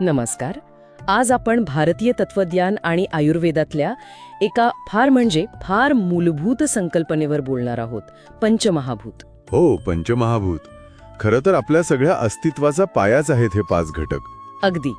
नमस्कार. आज आपण भारतीय तत्वज्ञान आणि आयुर्वेदातल्या एका फार म्हणजे फार मूलभूत संकल्पनेवर बोलणार आहोत पंचमहाभूत. हो पंचमहाभूत. खरं तर आपल्या सगळ्या अस्तित्वाचा पायाच आहेत हे पाच घटक. अगदी.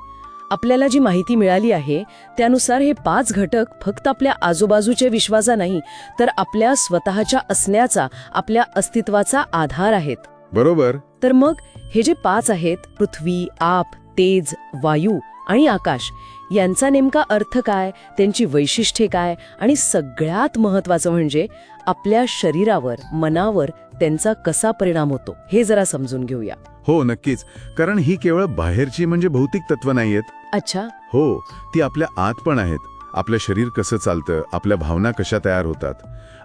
आपल्याला जी माहिती मिळाली आहे त्यानुसार हे पाच घटक फक्त आपल्या आजूबाजूच्या विश्वाचा नाही तर आपल्या स्वतःच्या असण्याचा आपल्या अस्तित्वाचा आधार आहेत. बरोबर. तर मग हे जे पाच आहेत पृथ्वी आप तेज वायू आणि आकाश. यांचा नेमका अर्थ काय त्यांची वैशिष्ट्ये काय आणि सगळ्यात महत्वाचं म्हणजे आपल्या शरीरावर मनावर त्यांचा कसा परिणाम होतो हे जरा समजून घेऊया. हो नक्कीच. कारण ही केवळ बाहेरची म्हणजे भौतिक तत्व नाहीयेत. अच्छा. हो ती आपल्या आत पण आहेत. आपलं शरीर कसं चालतं आपल्या भावना कशा तयार होतात.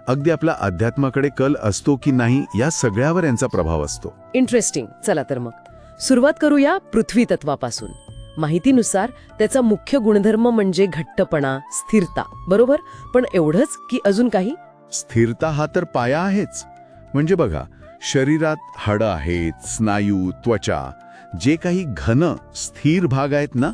अगदी आपल्या अध्यात्माकडे कल असतो की नाही या सगळ्यावर यांचा प्रभाव असतो. इंटरेस्टिंग चला तर मग. सुरुवात करूया पृथ्वी तत्वापासून. माहितीनुसार त्याचा मुख्य गुणधर्म म्हणजे घट्टपणा स्थिरता बरोबर? पण एवढंच की अजून काही? स्थिरता हा तर पाया आहेच. म्हणजे बघा शरीरात हाडं आहेत स्नायू त्वचा जे काही घन स्थिर भाग आहेत ना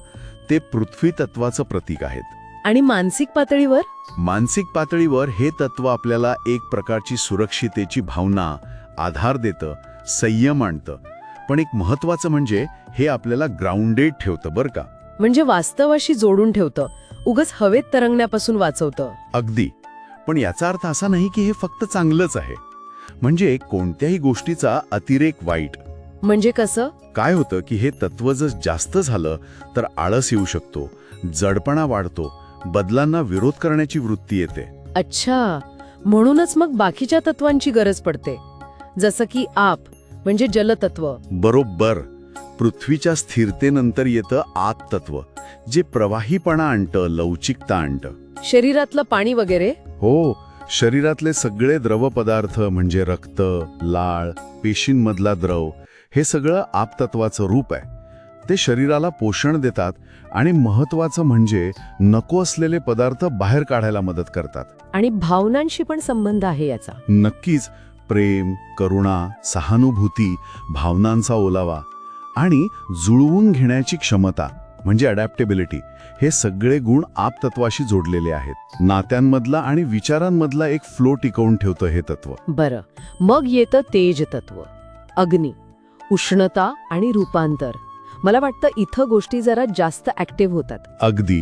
ते पृथ्वी तत्वाचं प्रतीक आहेत. आणि मानसिक पातळीवर? मानसिक पातळीवर हे तत्व आपल्याला एक प्रकारची सुरक्षितेची भावना आधार देतं संयम आणतं. पण एक महत्वाचं म्हणजे हे आपल्याला ग्राउंडेड ठेवतं बरं का. म्हणजे वास्तवाशी जोडून ठेवतं. उगच हवेत तरंगण्यापासून वाचवतं. अगदी. पण याचा अर्थ असा नाही की हे फक्त चांगलंच आहे. म्हणजे कोणत्याही गोष्टीचा अतिरेक वाईट. म्हणजे कसं? काय होतं की हे तत्व जर जास्त झालं तर आळस येऊ शकतो जडपणा वाढतो बदलांना विरोध करण्याची वृत्ती येते. अच्छा. म्हणूनच मग बाकीच्या तत्वांची गरज पडते. जसं की आप. म्हणजे जलतत्व. बरोबर. पृथ्वीच्या स्थिरतेनंतर येतं आत तत्व जे प्रवाहीपणा आणतं लवचिकता आणतं. शरीरातलं पाणी वगैरे? हो शरीरातले सगळे द्रव पदार्थ म्हणजे रक्त लाळ पेशींमधला द्रव हे सगळं आपतत्वाचं रूप आहे. ते शरीराला पोषण देतात आणि महत्वाचं म्हणजे नको असलेले पदार्थ बाहेर काढायला मदत करतात. आणि भावनांशी पण संबंध आहे याचा. नक्कीच प्रेम करुणा सहानुभूती भावनांचा ओलावा आणि जुळवून घेण्याची क्षमता म्हणजे अडॅप्टेबिलिटी हे सगळे गुण आपतत्वाशी जोडलेले आहेत. नात्यांमधला आणि विचारांमधला एक फ्लो टिकवून ठेवतं हे तत्व. बरं. मग येतं तेज तत्व. अग्नी. उष्णता आणि रूपांतर. मला वाटतं इथं गोष्टी जरा जास्त ऍक्टिव्ह होतात. अगदी.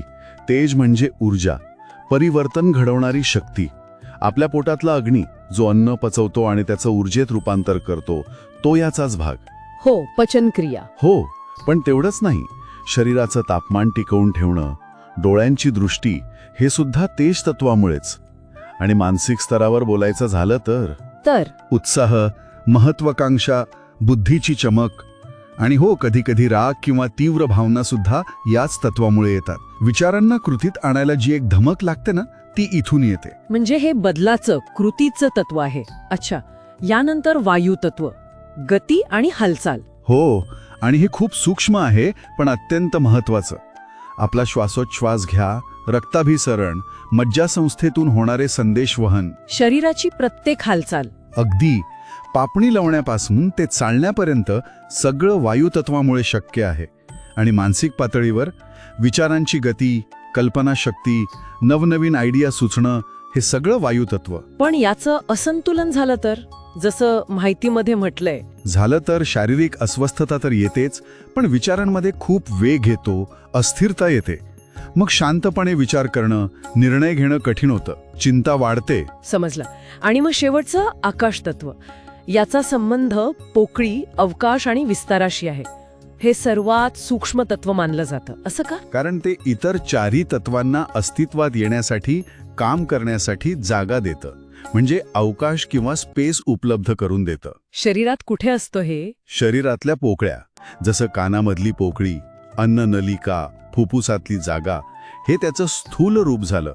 तेज म्हणजे ऊर्जा. परिवर्तन घडवणारी शक्ती. आपल्या पोटातला अग्नी जो अन्न पचवतो आणि त्याचं ऊर्जेत रूपांतर करतो तो याचाच भाग. हो पचनक्रिया. हो पण तेवढंच नाही. शरीराचं तापमान टिकवून ठेवणं डोळ्यांची दृष्टी हे सुद्धा तेज तत्वामुळेच. आणि मानसिक स्तरावर बोलायचं झालं तर? तर? उत्साह महत्वाकांक्षा बुद्धीची चमक आणि हो कधी कधी राग किंवा तीव्र भावना सुद्धा याच तत्वामुळे येतात. विचारांना कृतीत आणायला जी एक धमक लागते ना ती इथून येते. म्हणजे हे बदलाचं कृतीचं तत्व आहे. अच्छा यानंतर वायू तत्व. गती आणि हालचाल. हो आणि हे खूप सूक्ष्म आहे पण अत्यंत महत्वाचं. आपला श्वासोच्छ्वास घ्या रक्ताभिसरण मज्जासंस्थेतून होणारे संदेशवहन शरीराची प्रत्येक हालचाल. अगदी. पापणी लावण्यापासून ते चालण्यापर्यंत सगळं वायुतत्वामुळे शक्य आहे. आणि मानसिक पातळीवर विचारांची गती कल्पनाशक्ती नवनवीन आयडिया सुचणं हे सगळं वायुतत्व. पण याचं असंतुलन झालं तर? जसं माहितीमध्ये म्हटलंय. झालं तर शारीरिक अस्वस्थता तर येतेच पण विचारांमध्ये खूप वेग येतो अस्थिरता येते. मग शांतपणे विचार करणं निर्णय घेणं कठीण होतं. चिंता वाढते. समजलं. आणि मग शेवटचं आकाश तत्व याचा संबंध पोकळी अवकाश आणि विस्ताराशी आहे. हे सर्वात सूक्ष्म तत्व मानलं जातं. असं का? कारण ते इतर चारही तत्वांना अस्तित्वात येण्यासाठी काम करण्यासाठी जागा देतं. म्हणजे अवकाश किंवा स्पेस उपलब्ध करून देतं. शरीरात कुठे असतं हे? शरीरातल्या पोकळ्या जसं कानामधली पोकळी अन्ननलिका फुफ्फुसातली जागा हे त्याचं स्थूल रूप झालं.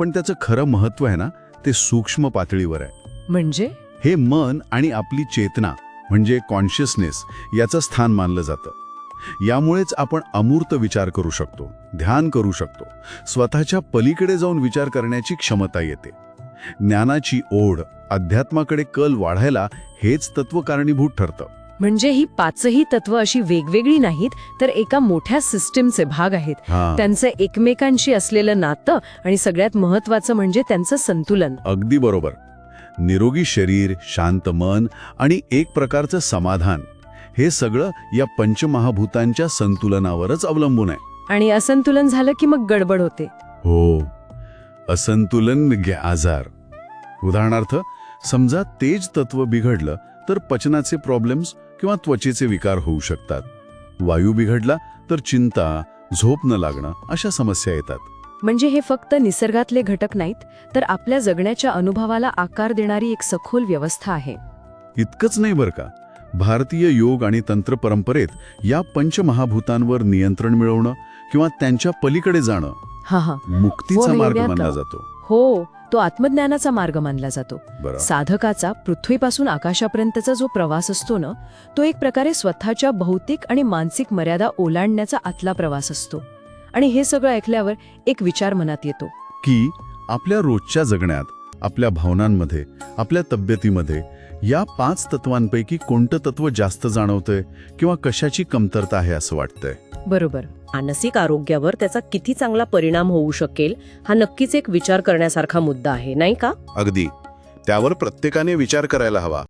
पण त्याचं खरं महत्त्व आहे ना ते सूक्ष्म पातळीवर आहे. म्हणजे? हे मन आणि आपली चेतना म्हणजे कॉन्शियसनेस याचं स्थान मानलं जातं. यामुळेच आपण अमूर्त विचार करू शकतो ध्यान करू शकतो स्वतःच्या पलीकडे जाऊन विचार करण्याची क्षमता येते. ज्ञानाची ओढ अध्यात्माकडे कल वाढायला हेच तत्व कारणीभूत ठरतं. म्हणजे ही पाचही तत्व अशी वेगवेगळी नाहीत तर एका मोठ्या सिस्टीमचे भाग आहेत. त्यांचं एकमेकांशी असलेलं नातं आणि सगळ्यात महत्वाचं म्हणजे त्यांचं संतुलन. अगदी बरोबर. निरोगी शरीर शांत मन आणि एक प्रकारचं समाधान हे सगळं या पंचमहाभूतांच्या संतुलनावरच अवलंबून आहे. आणि असंतुलन झालं की मग गडबड होते. हो असंतुलन आजार. उदाहरणार्थ समजा तेज तत्व बिघडलं तर पचनाचे प्रॉब्लेम्स किंवा त्वचेचे विकार होऊ शकतात. वायू बिघडला तर चिंता झोप न लागणं अशा समस्या येतात. म्हणजे हे फक्त निसर्गातले घटक नाहीत तर आपल्या जगण्याच्या अनुभवाला आकार देणारी एक सखोल व्यवस्था आहे. इतकंच नाही बरं का? भारतीय योग आणि तंत्र परंपरेत या पंचमहाभूतांवर नियंत्रण मिळवणं किंवा त्यांच्या पलीकडे जाणं हा हा. मुक्तीचा व मार्ग मानला. जातो. हो तो आत्मज्ञानाचा मार्ग मानला जातो. साधकाचा पृथ्वीपासून आकाशापर्यंतचा जो प्रवास असतो ना तो एक प्रकारे स्वतःच्या भौतिक आणि मानसिक मर्यादा ओलांडण्याचा आतला प्रवास असतो. आणि हे सगळं ऐकल्यावर एक विचार मनात येतो. की आपल्या रोजच्या जगण्यात आपल्या भावनांमध्ये आपल्या तब्येतीमध्ये या पाच तत्वांपैकी कोणतं तत्व जास्त जाणवतंय किंवा कशाची कमतरता आहे असं वाटतंय? बरोबर. मानसिक आरोग्यावर त्याचा किती चांगला परिणाम होऊ शकेल हा नक्कीच एक विचार करण्यासारखा मुद्दा आहे नाही का? अगदी. त्यावर प्रत्येकाने विचार करायला हवा.